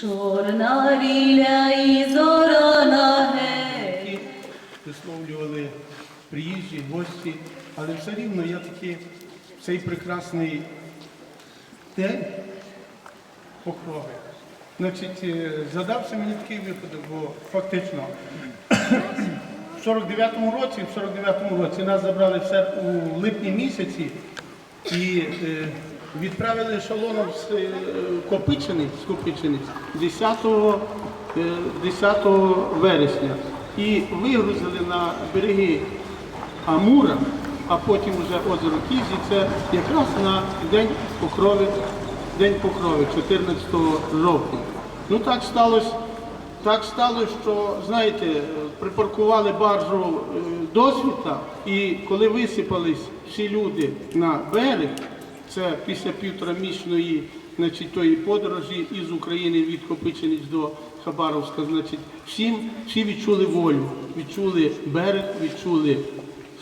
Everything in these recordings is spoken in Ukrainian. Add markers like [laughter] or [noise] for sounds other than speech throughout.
Чорна ріля і зорана геть. які висловлювали приїжджі, гості, але все рівно я такий в цей прекрасний день покрови. Значить, е, задався мені такий випадок, бо фактично в 49-му році, в 49-му році нас забрали в сер- у липні місяці і е, відправили ешелоном з е, Копичини, з Копичини 10, е, 10 вересня і вигрузили на береги Амура, а потім вже озеро Кізі, це якраз на День Покрови, День Покрови, 14 жовтня. Ну так сталося, так сталося, що, знаєте, припаркували баржу е, досвіта, і коли висипались всі люди на берег, це після півторамісячної значить, тої подорожі із України від Копичениць до Хабаровська, значить, всім, всі відчули волю, відчули берег, відчули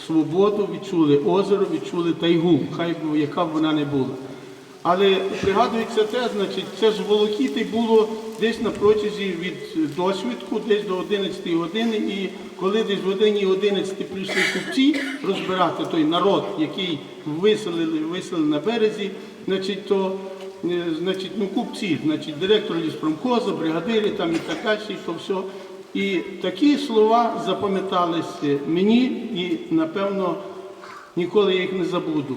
свободу, відчули озеро, відчули тайгу, хай яка б вона не була. Але пригадується те, значить, це ж волокіти було десь на протязі від досвідку, десь до 11 години. І коли десь в годині 11 прийшли купці розбирати той народ, який виселили, виселили на березі, значить, то е, значить, ну, купці, значить, директор ліспромхозу, бригадири там і так далі, то все. І такі слова запам'яталися мені, і напевно ніколи я їх не забуду.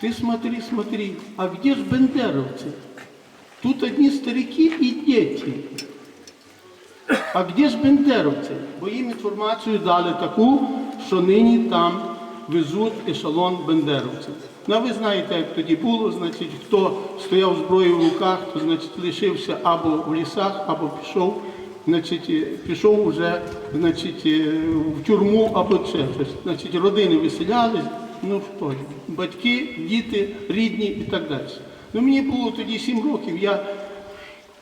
Ты смотри, смотри, а где же бендеровцы? Тут одни старики и дети. А где ж бендеровці? Бо їм інформацію дали таку, що нині там везуть ешелон бендеровців. Ну, ви знаєте, як тоді було, значить, хто стояв зброєю в руках, то значить лишився або в лісах, або пішов, значить, е, пішов вже значить, е, в тюрму або щось. Значить, родини виселялись, ну що батьки, діти, рідні і так далі. Ну, мені було тоді 7 років. Я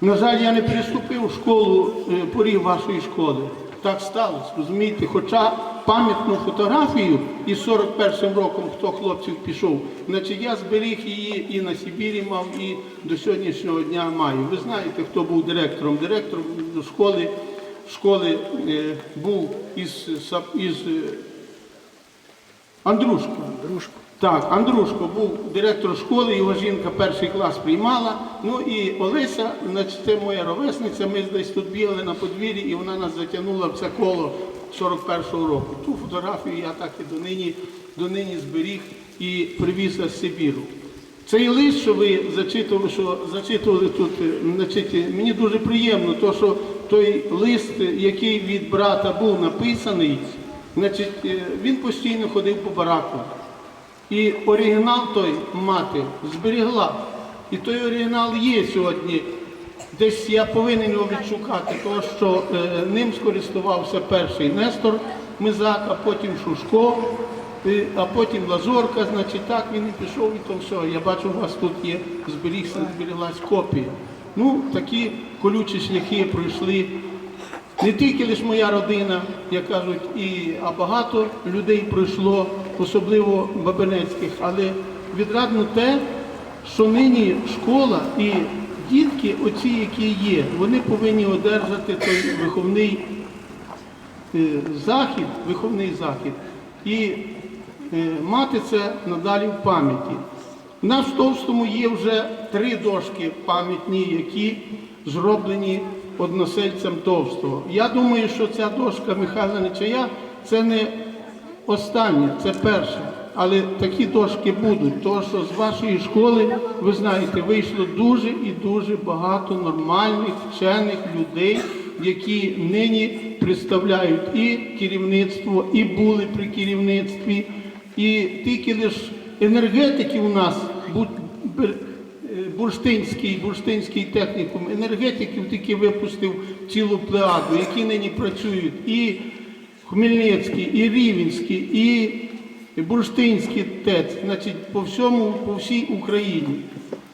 на жаль, я не приступив в школу е, поріг вашої школи. Так сталося, розумієте, хоча пам'ятну фотографію із 41-м роком, хто хлопців пішов, значить я зберіг її і на Сибірі мав, і до сьогоднішнього дня маю. Ви знаєте, хто був директором. Директором школи, школи е, був із, із е, Андрушко. Андрушко. Так, Андрушко був директор школи, його жінка перший клас приймала. Ну і Олеся, значить, це моя ровесниця, ми десь тут бігали на подвір'ї, і вона нас затягнула в це коло 41-го року. Ту фотографію я так і донині, донині зберіг і привіз з Сибіру. Цей лист, що ви зачитували, що зачитували тут, е, значить, мені дуже приємно, то, що той лист, е, який від брата був написаний, значить, е, він постійно ходив по бараку. І оригінал той мати зберігла. І той оригінал є сьогодні. Десь я повинен його відшукати, тому що е, ним скористувався перший Нестор Мизак, а потім Шушко, е, а потім Лазорка, значить так він і пішов і то все. Я бачу, у вас тут є, зберігся, зберіглась копія. Ну, такі колючі шляхи пройшли не тільки лише моя родина, як кажуть, і, а багато людей пройшло, особливо бабинецьких, але відрадно те, що нині школа і дітки, оці, які є, вони повинні одержати той виховний е, захід, виховний захід і е, мати це надалі в пам'яті. У нас в Товстому є вже три дошки пам'ятні, які зроблені односельцям Товстого. Я думаю, що ця дошка Михайла Нечая це не останнє, це перше. Але такі дошки будуть, тому що з вашої школи, ви знаєте, вийшло дуже і дуже багато нормальних вчених людей, які нині представляють і керівництво, і були при керівництві, і тільки лише енергетики у нас бурштинський, бурштинський технікум енергетиків тільки випустив цілу плеяду, які нині працюють і Хмельницький, і Рівенський, і Бурштинський ТЕЦ, значить, по всьому, по всій Україні.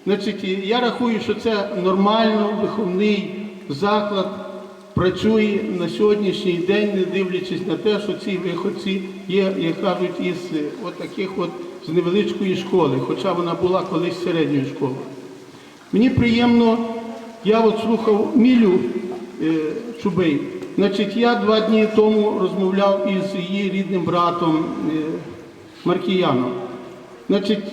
Значить, я рахую, що це нормально виховний заклад працює на сьогоднішній день, не дивлячись на те, що ці виходці є, як кажуть, із от таких от з невеличкої школи, хоча вона була колись середньою школою. Мені приємно, я от слухав Мілю е, Чубей. Значить, я два дні тому розмовляв із її рідним братом е, Маркіяном. Значить,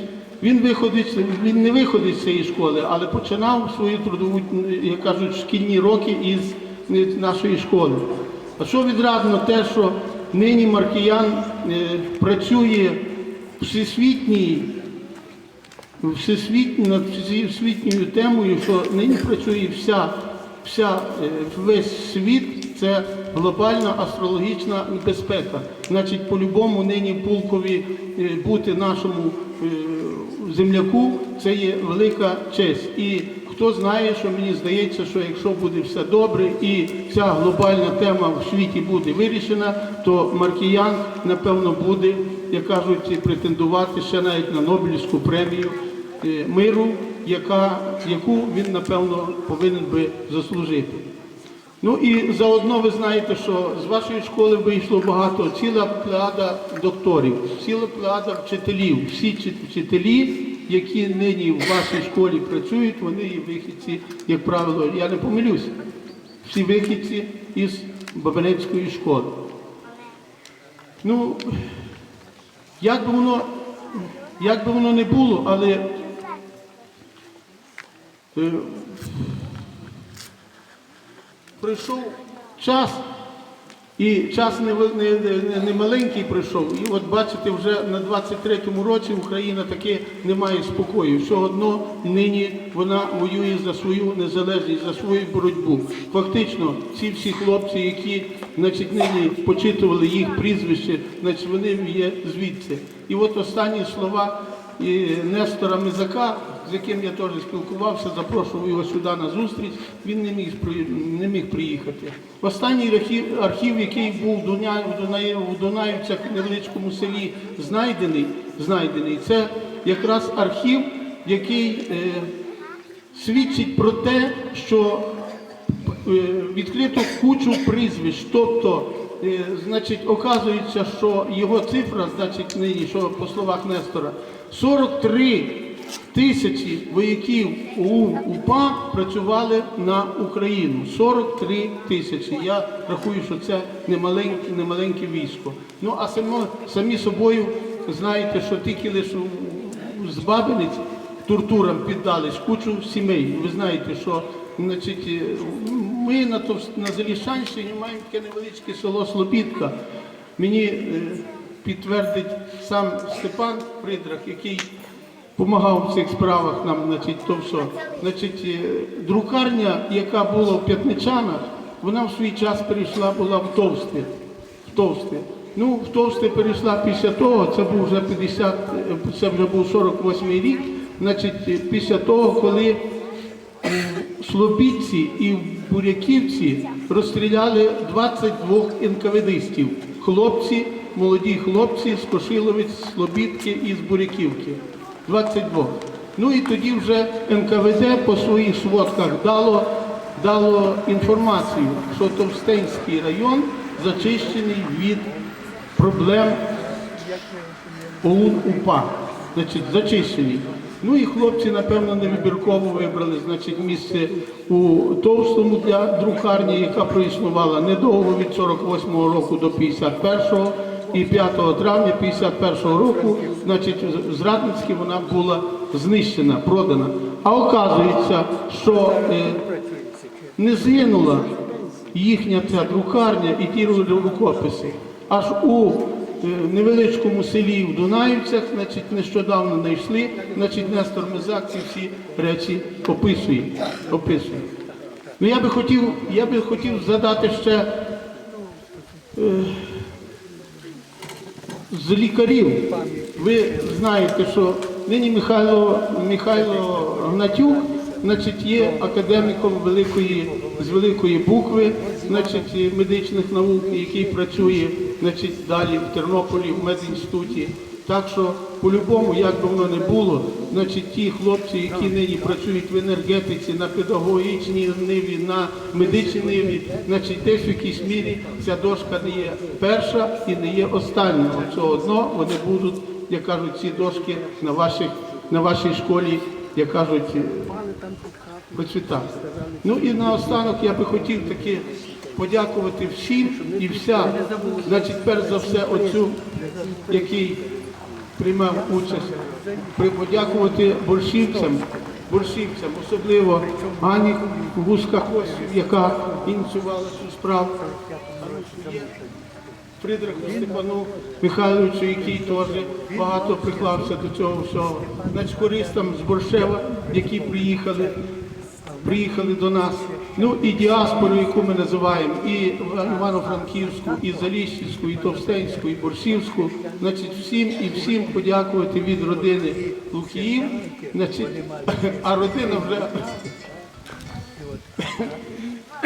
він виходить, він не виходить з цієї школи, але починав свою трудову, як кажуть, шкільні роки із е, нашої школи. А що відрадно те, що нині Маркіян е, працює в всесвітній всесвітньо, над всесвітньою темою, що нині працює вся, вся, е, весь світ, це глобальна астрологічна безпека. Значить, по-любому нині пулкові е, бути нашому е, земляку, це є велика честь. І хто знає, що мені здається, що якщо буде все добре і ця глобальна тема в світі буде вирішена, то Маркіян, напевно, буде, як кажуть, претендувати ще навіть на Нобелівську премію миру, яка, яку він, напевно, повинен би заслужити. Ну і заодно ви знаєте, що з вашої школи вийшло багато, ціла плеяда докторів, ціла плеяда вчителів. Всі вчителі, які нині в вашій школі працюють, вони є вихідці, як правило, я не помилюсь, всі вихідці із Бабинецької школи. Ну, як би воно, як би воно не було, але е, прийшов час, і час не, не, не, не маленький прийшов. І от бачите, вже на 23-му році Україна таки не має спокою. Все одно нині вона воює за свою незалежність, за свою боротьбу. Фактично, ці всі хлопці, які значить, нині почитували їх прізвище, значить, вони є звідси. І от останні слова і Нестора Мизака, з яким я теж спілкувався, запрошував його сюди на зустріч, він не міг, не міг приїхати. Останній архів, архів який був в Дунаї- в Дунаївцях, невеличкому селі, знайдений, знайдений, це якраз архів, який е, свідчить про те, що е, відкрито кучу прізвищ. Тобто, е, значить, оказується, що його цифра, значить, нині, що по словах Нестора, 43 тисячі вояків УПА працювали на Україну. 43 тисячі. Я рахую, що це немаленьке, військо. Ну а само, самі собою знаєте, що тільки лише з Бабинець тортурам піддались кучу сімей. Ви знаєте, що значить, е, ми на, на Заліщанщині маємо таке невеличке село Слобідка. Мені е, підтвердить сам Степан Придрах, який допомагав в цих справах нам, значить, то все. Значить, е, друкарня, яка була в П'ятничанах, вона в свій час перейшла була в Товсте. В Товсте. Ну, в Товсте перейшла після того, це був вже 50, е, це вже був 48 рік, значить, е, після того, коли в Слобідці і Буряківці розстріляли 22 НКВДистів. Хлопці, молоді хлопці з Кошиловець, Слобідки і з Буряківки. 22. Ну і тоді вже НКВД по своїх сводках дало, дало інформацію, що Товстенський район зачищений від проблем ОУН УПА, значить, зачищений. Ну і хлопці, напевно, невибірково вибрали значить, місце у Товстому для друкарні, яка проіснувала недовго від 48-го року до 51-го. І 5 травня 51-го року, значить, в Зрадницькій вона була знищена, продана. А оказується, що е, не згинула їхня ця друкарня і ті рукописи. Аж у е, невеличкому селі в Дунаївцях, значить, нещодавно знайшли, значить, Нестор Мезак ці всі речі описує. описує. Ну, я би хотів, я би хотів задати ще е, з лікарів. Ви знаєте, що нині Михайло, Михайло Гнатюк значить, є академіком великої, з великої букви значить, медичних наук, який працює значить, далі в Тернополі в медінституті. Так що, по-любому, як би воно не було, значить, ті хлопці, які нині працюють в енергетиці, на педагогічній ниві, на медичній ниві, значить, десь в якійсь мірі ця дошка не є перша і не є остання. Все одно вони будуть, як кажуть, ці дошки на, ваших, на вашій школі, як кажуть, процвітати. Ну і наостанок я би хотів таки подякувати всім і вся, значить, перш за все, отцю, який приймав участь, подякувати борщівцям, борщівцям, особливо Ані гуска яка ініціювала цю справу. Фридриху Степану Михайловичу, який теж багато приклався до цього всього. Значить, хористам з Боршева, які приїхали, приїхали до нас. Ну і діаспору, яку ми називаємо, і Івано-Франківську, і Заліщицьку, і Товстенську, і Борщівську. Значить, всім і всім подякувати від родини Лукіїв. Значить, [laughs] а родина вже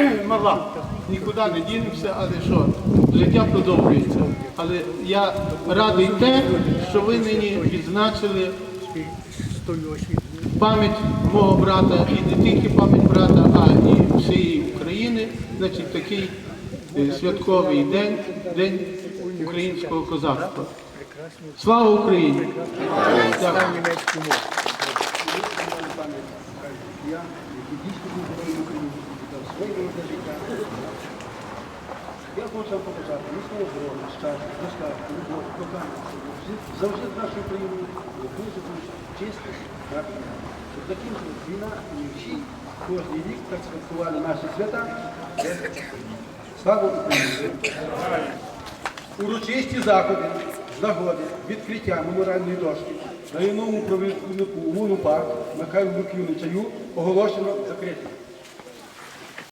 [laughs] мала. Нікуди не дінемося, але що, життя продовжується. Але я радий те, що ви нині відзначили пам'ять мого брата і не тільки пам'ять брата, а і всієї України. Значить, такий е, святковий день, день українського козацтва. Слава Україні! Дякую. Я хочу вам побажати міцного здоров'я, щастя, достатку, любов, кохання, завжди в нашу Україну дуже дуже чисто, так, щоб закінчилась війна і всі кожен рік так святкували наші свята. Слава Україні! Урочисті заходи з нагоди відкриття меморіальної дошки районному провіднику УНУПА Михайлу Луківничаю оголошено закритим.